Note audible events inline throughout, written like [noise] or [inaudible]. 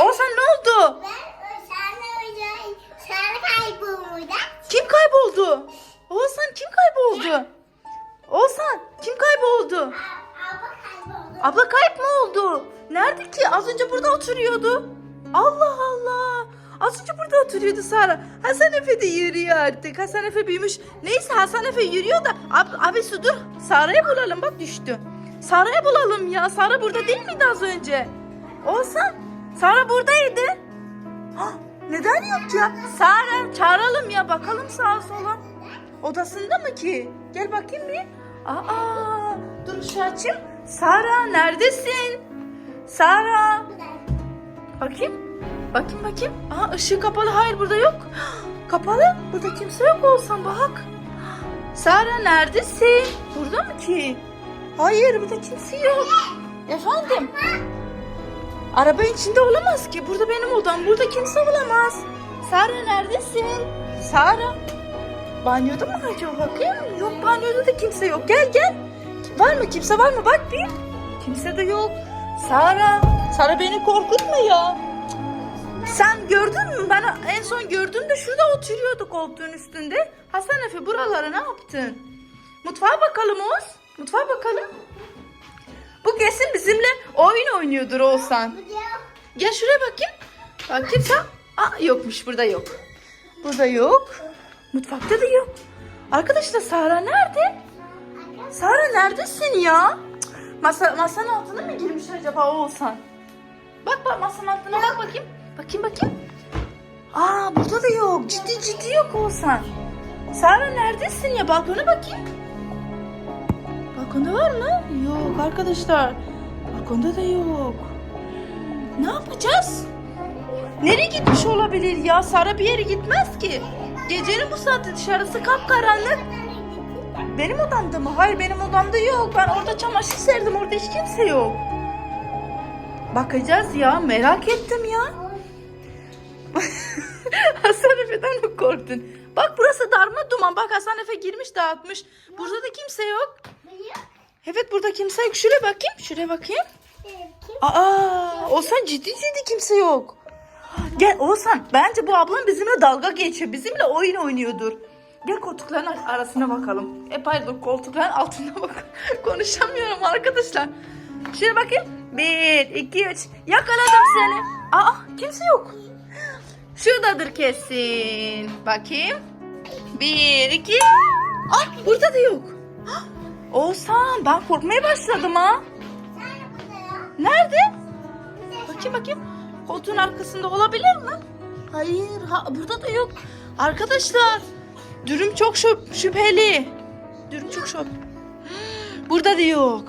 Oğuzhan ne oldu? Kim kayboldu? Oğuzhan kim kayboldu? Oğuzhan kim kayboldu? Abla kayboldu. Abla kayıp mı oldu? Nerede ki? Az önce burada oturuyordu. Allah Allah. Az önce burada oturuyordu Sara. Hasan Efe de yürüyor artık. Hasan Efe büyümüş. Neyse Hasan Efe yürüyor da. Ab abi su dur. Sara'yı bulalım bak düştü. Sara'yı bulalım ya. Sara burada değil miydi az önce? Olsan. Sara buradaydı. Ha, neden yok ya? Sara çağıralım ya. Bakalım sağa sola. Odasında mı ki? Gel bakayım bir. Aa, dur ışığı açayım. Sara neredesin? Sara. Bakayım. Bakayım bakayım. Aa ışığı kapalı. Hayır burada yok. Kapalı. Burada kimse yok olsan bak. Sara neredesin? Burada mı ki? Hayır burada kimse yok. Efendim? Arabanın içinde olamaz ki. Burada benim odam. Burada kimse olamaz. Sara neredesin? Sara. Banyoda mı acaba? Bakayım. Yok banyoda da kimse yok. Gel gel. Var mı? Kimse var mı? Bak bir. Kimse de yok. Sara. Sara beni korkutma ya. Sen gördün mü? Ben en son gördüğümde şurada oturuyordu koltuğun üstünde. Hasan Efe buralara ne yaptın? Mutfağa bakalım Oğuz. Mutfağa bakalım. Bu kesin bizimle oyun oynuyordur diyor. Gel şuraya bakayım. Bakayım sen. Aa yokmuş burada yok. Burada yok. Mutfakta da yok. Arkadaşlar Sara nerede? Sara neredesin ya? Masa, masanın altına mı girmiş acaba Oğuzhan? Bak bak masanın altına bak bakayım. Bakayım bakayım. Aa burada da yok. Ciddi ciddi yok Oğuzhan. Sara neredesin ya? Balkona bakayım. Balkonda var mı? Yok arkadaşlar. Balkonda da yok. Ne yapacağız? Nereye gitmiş olabilir ya? Sara bir yere gitmez ki. Gecenin bu saatte dışarısı kapkaranlık. Benim odamda mı? Hayır benim odamda yok. Ben orada çamaşır serdim. Orada hiç kimse yok. Bakacağız ya. Merak ettim ya. [laughs] Hasan Efe'den mi korktun? Bak burası darma duman. Bak Hasan Efe girmiş dağıtmış. Burada da kimse yok. Evet burada kimse yok. Şuraya bakayım. Şuraya bakayım. Aa, Oğuzhan ciddi ciddi kimse yok. Gel Oğuzhan bence bu ablam bizimle dalga geçiyor. Bizimle oyun oynuyordur. Gel koltukların ar- arasına bakalım. E pardon koltukların altına bak. [laughs] Konuşamıyorum arkadaşlar. Şuraya bakayım. Bir, iki, üç. Yakaladım seni. Aa kimse yok. Şuradadır kesin. Bakayım. Bir, iki. Ah burada da yok. Oğuzhan ben korkmaya başladım ha. Nerede? Bakayım bakayım. Koltuğun arkasında olabilir mi? Hayır, ha, burada da yok. Arkadaşlar, dürüm çok şüp- şüpheli. Dürüm çok şüp. Burada da yok.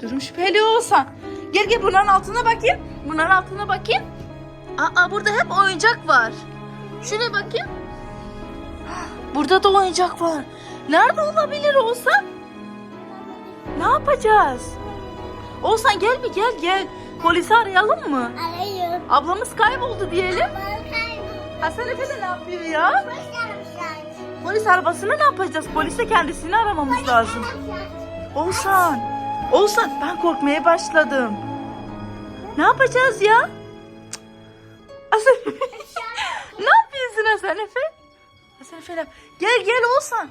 Dürüm şüpheli olsa. Gel gel bunların altına bakayım. Bunların altına bakayım. Aa burada hep oyuncak var. Şuraya bakayım. Burada da oyuncak var. Nerede olabilir olsa? Ne yapacağız? Olsan gel bir gel gel. Polisi arayalım mı? Arıyorum. Ablamız kayboldu diyelim. Abla kayboldu. Hasan Efe de ne yapıyor ya? Polis arabasını ne yapacağız? Polis de kendisini aramamız lazım. Oğuzhan. Oğuzhan ben korkmaya başladım. Ne yapacağız ya? Hasan Ne yapıyorsun Hasan Efe? Hasan Efe Gel gel Oğuzhan.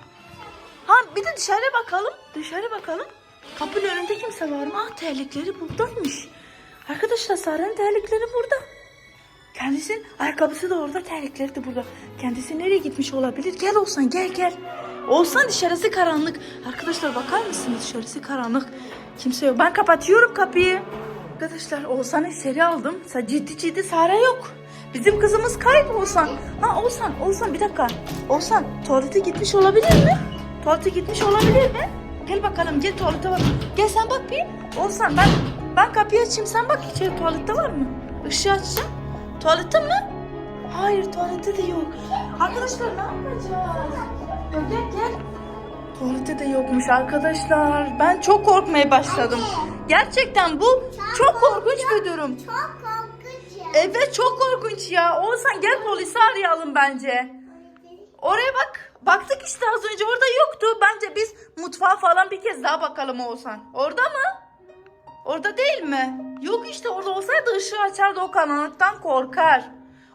Ha bir de dışarı bakalım. Dışarı bakalım. Kapının önünde kimse var mı? Ah terlikleri buradaymış. Arkadaşlar Sara'nın terlikleri burada. Kendisinin ayakkabısı da orada, terlikleri de burada. Kendisi nereye gitmiş olabilir? Gel Oğuzhan gel gel. Oğuzhan dışarısı karanlık. Arkadaşlar bakar mısınız dışarısı karanlık. Kimse yok. Ben kapatıyorum kapıyı. Arkadaşlar Oğuzhan'ı içeri aldım. Ciddi ciddi Sara yok. Bizim kızımız kayıp Oğuzhan. Ha Oğuzhan, Oğuzhan bir dakika. Oğuzhan tuvalete gitmiş olabilir mi? Tuvalete gitmiş olabilir mi? Gel bakalım gel tuvalete bak. Gel sen bak bir. Oğuzhan ben ben kapıyı açayım sen bak içeri tuvalette var mı? Işığı açacağım. Tuvalette mi? Hayır tuvalette de yok. Arkadaşlar ne yapacağız? Ya Gel gel. Tuvalette de yokmuş arkadaşlar. Ben çok korkmaya başladım. Gerçekten bu çok korkunç bir durum. Çok korkunç ya. Evet çok korkunç ya. Oğuzhan gel polisi arayalım bence. Oraya bak. Baktık işte az önce orada yoktu. Bence biz mutfağa falan bir kez daha bakalım Oğuzhan. Orada mı? Orada değil mi? Yok işte orada olsaydı ışığı açardı o karanlıktan korkar.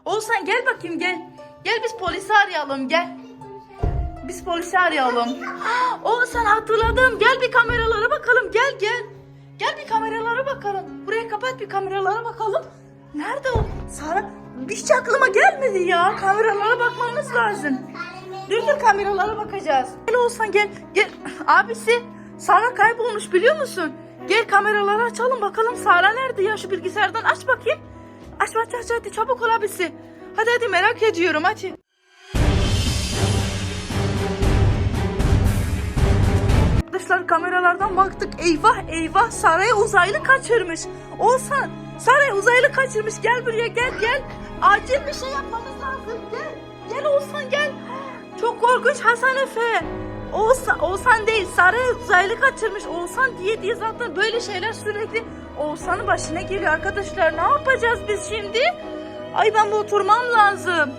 Oğuzhan gel bakayım gel. Gel biz polisi arayalım gel. Biz polisi arayalım. [gasps] Oğuzhan hatırladım. Gel bir kameralara bakalım. Gel gel. Gel bir kameralara bakalım. Buraya kapat bir kameralara bakalım. Nerede o? Sara hiç aklıma gelmedi ya. Kameralara bakmamız lazım. Dur dur kameralara bakacağız. Gel Oğuzhan gel. Gel. Abisi Sara kaybolmuş biliyor musun? Gel kameraları açalım bakalım Sara nerede ya şu bilgisayardan aç bakayım. Aç aç aç hadi çabuk ol abisi. Hadi hadi merak ediyorum hadi. Arkadaşlar kameralardan baktık. Eyvah eyvah Sara'yı uzaylı kaçırmış. Oğuzhan Sara'yı uzaylı kaçırmış. Gel buraya gel gel. Acil bir şey yapmamız lazım. Gel. Gel Oğuzhan gel. Çok korkunç Hasan Efe. Oğuzhan, Oğuzhan değil Sara'yı uzaylı kaçırmış. Oğuzhan diye diye zaten böyle şeyler sürekli Oğuzhan'ın başına geliyor arkadaşlar. Ne yapacağız biz şimdi? Ay ben bu oturmam lazım.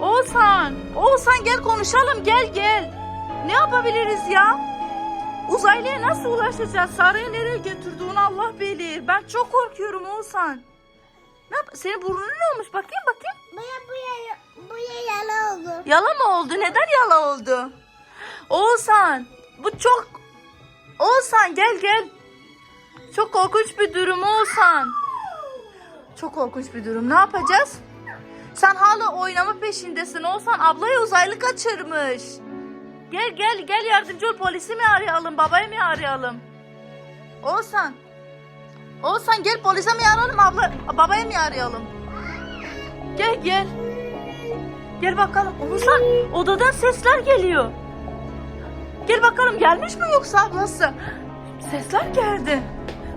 Oğuzhan, Oğuzhan gel konuşalım gel gel. Ne yapabiliriz ya? Uzaylıya nasıl ulaşacağız? Sara'yı nereye götürdüğünü Allah bilir. Ben çok korkuyorum Oğuzhan. Ne yap? Senin burnun ne olmuş? Bakayım bakayım. Buraya buraya buraya yala oldu. Yala mı oldu? Neden yala oldu? Oğuzhan bu çok... Oğuzhan gel gel. Çok korkunç bir durum Oğuzhan. Çok korkunç bir durum. Ne yapacağız? Sen hala oynama peşindesin Oğuzhan. Ablayı uzaylı kaçırmış. Gel gel gel yardımcı ol. Polisi mi arayalım? Babayı mı arayalım? Oğuzhan. Oğuzhan gel polise mi arayalım? Abla, babayı mı arayalım? Gel gel. Gel bakalım. Oğuzhan odadan sesler geliyor. Gel bakalım gelmiş mi yoksa ablası? Sesler geldi.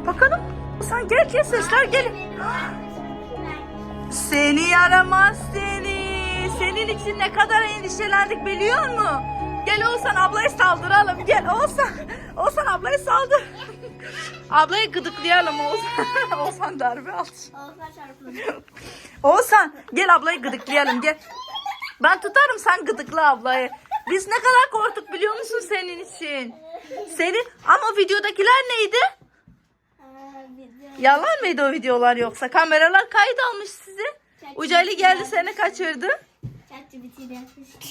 Bakalım. Oğuzhan gel gel sesler geliyor. Seni yaramaz seni. Senin için ne kadar endişelendik biliyor musun? Gel Oğuzhan ablayı saldıralım. Gel Oğuzhan. Oğuzhan ablayı saldır. ablayı gıdıklayalım Oğuzhan. [laughs] Oğuzhan darbe aldı. Olsa çarpılır. Oğuzhan gel ablayı gıdıklayalım gel. Ben tutarım sen gıdıkla ablayı. Biz ne kadar korktuk biliyor musun senin için? Seni ama videodakiler neydi? Yalan mıydı o videolar yoksa? Kameralar kayıt almış sizi. Ucaylı geldi seni kaçırdı.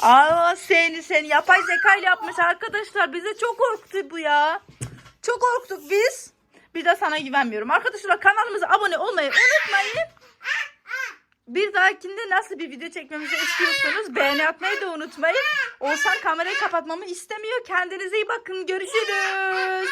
Aa seni seni yapay zeka ile yapmış arkadaşlar. Bize çok korktu bu ya. Çok korktuk biz. Bir de sana güvenmiyorum. Arkadaşlar kanalımıza abone olmayı unutmayın. Bir dahakinde nasıl bir video çekmemizi istiyorsanız beğeni atmayı da unutmayın. Oğuzhan kamerayı kapatmamı istemiyor. Kendinize iyi bakın. Görüşürüz.